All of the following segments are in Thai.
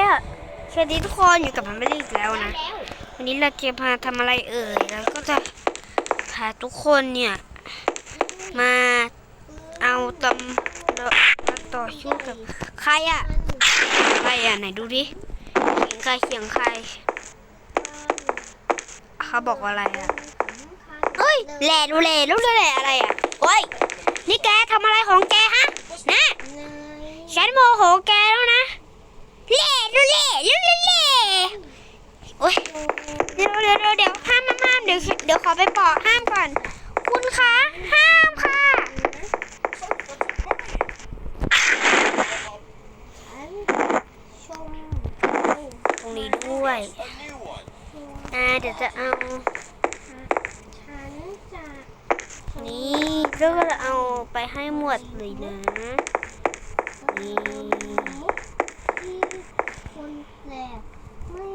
อะสวัสดีทุกคนอยู่กับพันไม่ได้อีกแล้วนะ วันนี้เราจะพาทำอะไรเอ่ยแล้วก็จะพาทุกคนเนี่ย มาเอาตำมาต่อสู้กับใครอะใครอะไหนดูดิเขียงใครเขียงใครเขาบอกว่าอะไรอะเอ้ยแหล่ดูแหล่ดูแหล่อะไรอะโอ้ยนี่แกทำอะไรของแกฮะนะฉันโมโหแกแล้วนะ เล่ดูเล่เล่เล่เล่โอ้ยเดี๋ยวเดี๋ยวเดี๋ยวเดี๋ยวห้ามห้ามเดี๋ยวเดี๋ยวขอไปบอกห้ามก่อน คุณคะห้ามค่ะชมตรงนี้ด้วยอ่าเดี๋ยวจะเอานี่ก็จะเอาไปให้หมดเลยนะนี่ ที่คนแหลกไม่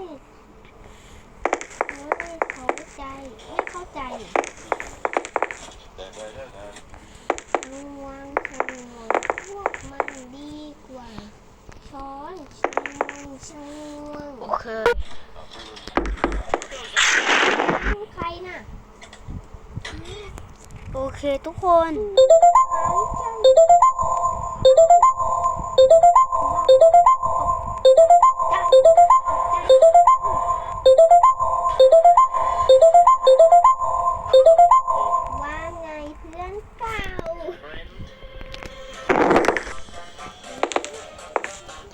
ไม่เข้าใจไม่เข้าใจระวังขโมยพวกมันดีกว่า ช้อนชงวงชงวง โอเค ใครน่ะ โอเคทุกคนว่าไงเพื่อนเก่า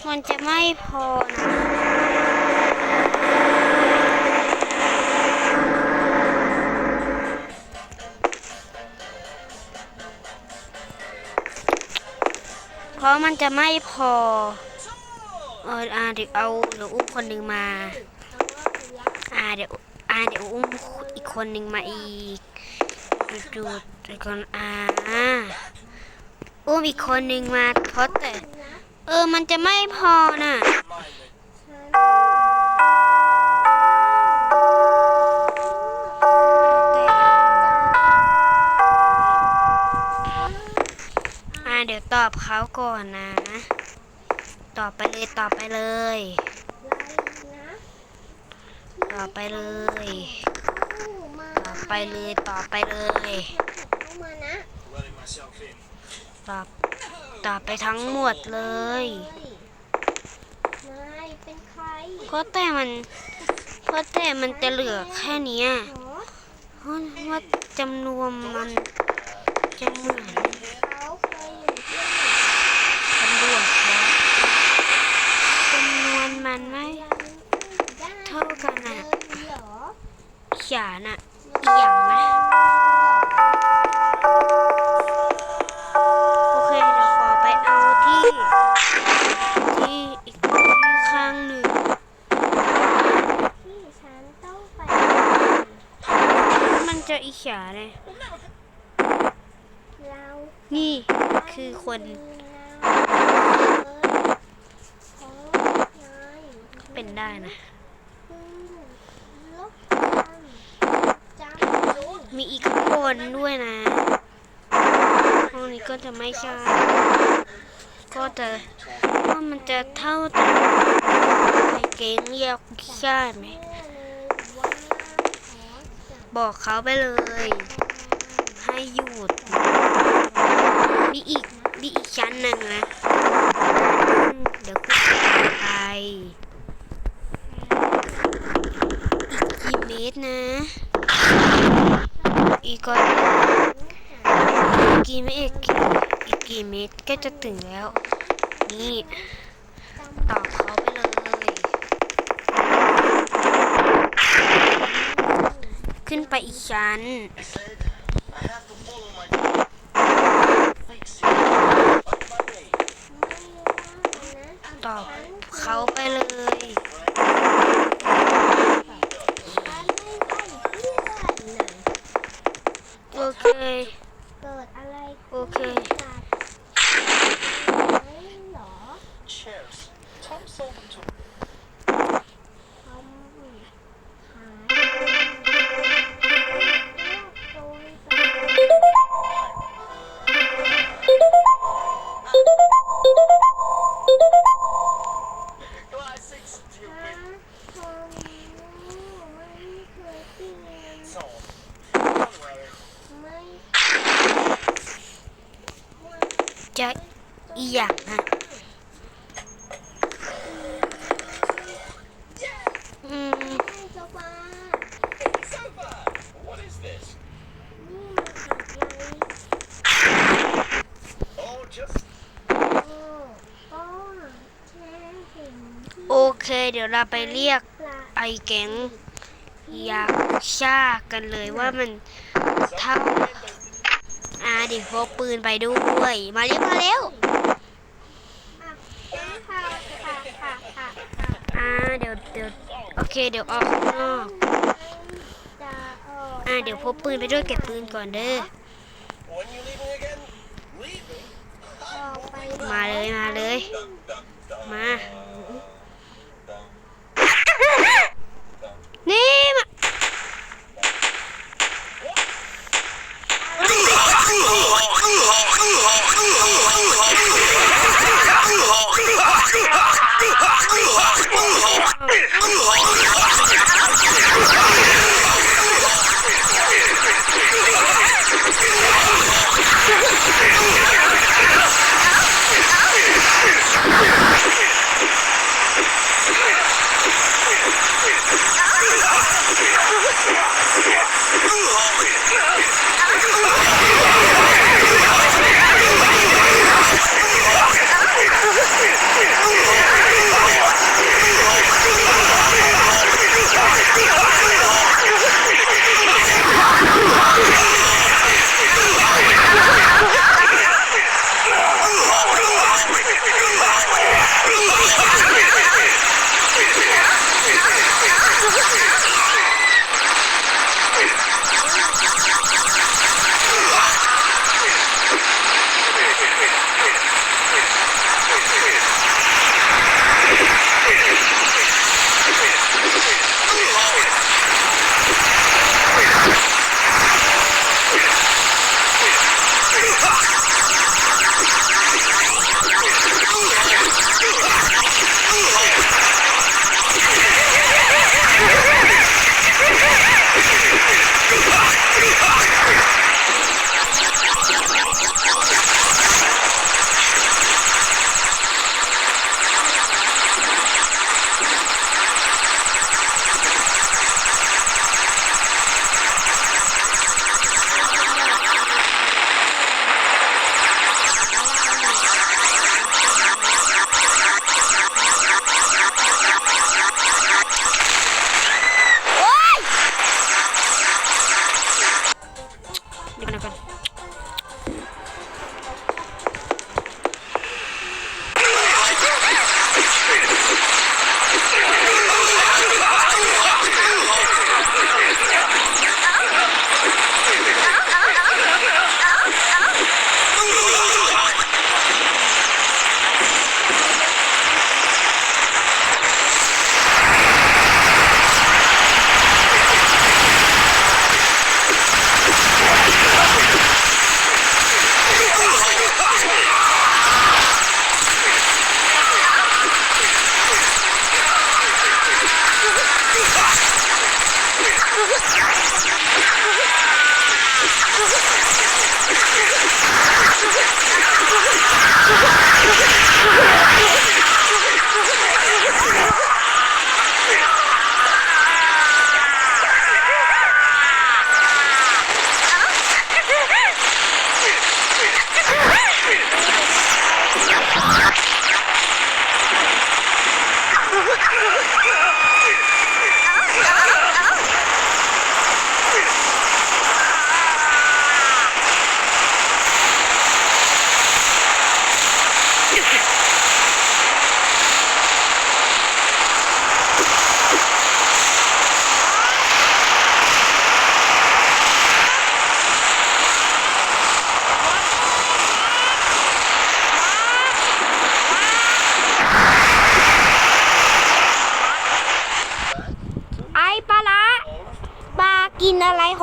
มันจะไม่พอนะะมันจะไม่พอ เอออ่าเดี๋ยวเอาเดี๋ยวอุ้มคนหนึ่งมา อ่าเดี๋ยวอ่าเดี๋ยวอุ้มอีกคนหนึ่งมาอีกดูดูไอ้คนอ่าอุ้มอีกคนหนึ่งมาเพราะแต่ เออมันจะไม่พอน่ะ เดี๋ยวตอบเขาก่อนนะ ตอบไปเลยตอบไปเลย ตอบไปเลย ตอบไปเลยตอบไปเลยตอบตอบไปทั้งหมดเลยเพราะแต่มันเพราะแต่มันจะเหลือแค่นี้เพราะว่าจำนวนมันจะเหมือน เขาเคยอยู่ที่ไหน ตำรวจแล้วจำนวนมันไม่ ได้ เท่ากันอะ เลยเหรอ ขยานอะอีกอย่างนะโอเคเดี๋ยวขอไปเอาที่ ที่อีกที่ข้างหนึ่งที่ฉันต้องไปมันจะอีขยาเลยเรานี่คือคนเป็นได้นะ มีอีกคนด้วยนะ ห้องนี้ก็จะไม่ใช่ ก็จะว่ามันจะเท่าแต่ไอเกงเรียกใช่ไหม บอกเขาไปเลย ให้หยุด มีอีก มีอีกชั้นหนึ่งนะ เดี๋ยวกูไปอีกกี่เมตรนะ อีกก่อนอีกกี่เมตรอีกอีกกี่เมตรก็จะถึงแล้ว นี่ตอบเขาไปเลยขึ้นไปอีกชั้นตอบเขาไปเลย โจะอีหยังอะโอเค เดี๋ยวเราไปเรียกไอแก๊งยากุซ่ากันเลยว่ามันเท่า ดี๋ยวพกปืนไปด้วย มาเร็วมาเร็วอะต้องค่ะค่ะค่ะค่ะค่ะอ่าเดี๋ยวเดี๋ยวโอเคเดี๋ยวออกข้างนอกจะออกอ่าเดี๋ยวพกปืนไปด้วยเก็บปืนก่อนเด้อ when you leaving again? Leaving? ออกไปมาเลยมาเลย มา นี่มา โ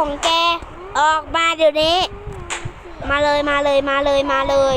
ของแก ออกมาเดี๋ยวนี้ มาเลยมาเลยมาเลยมาเลย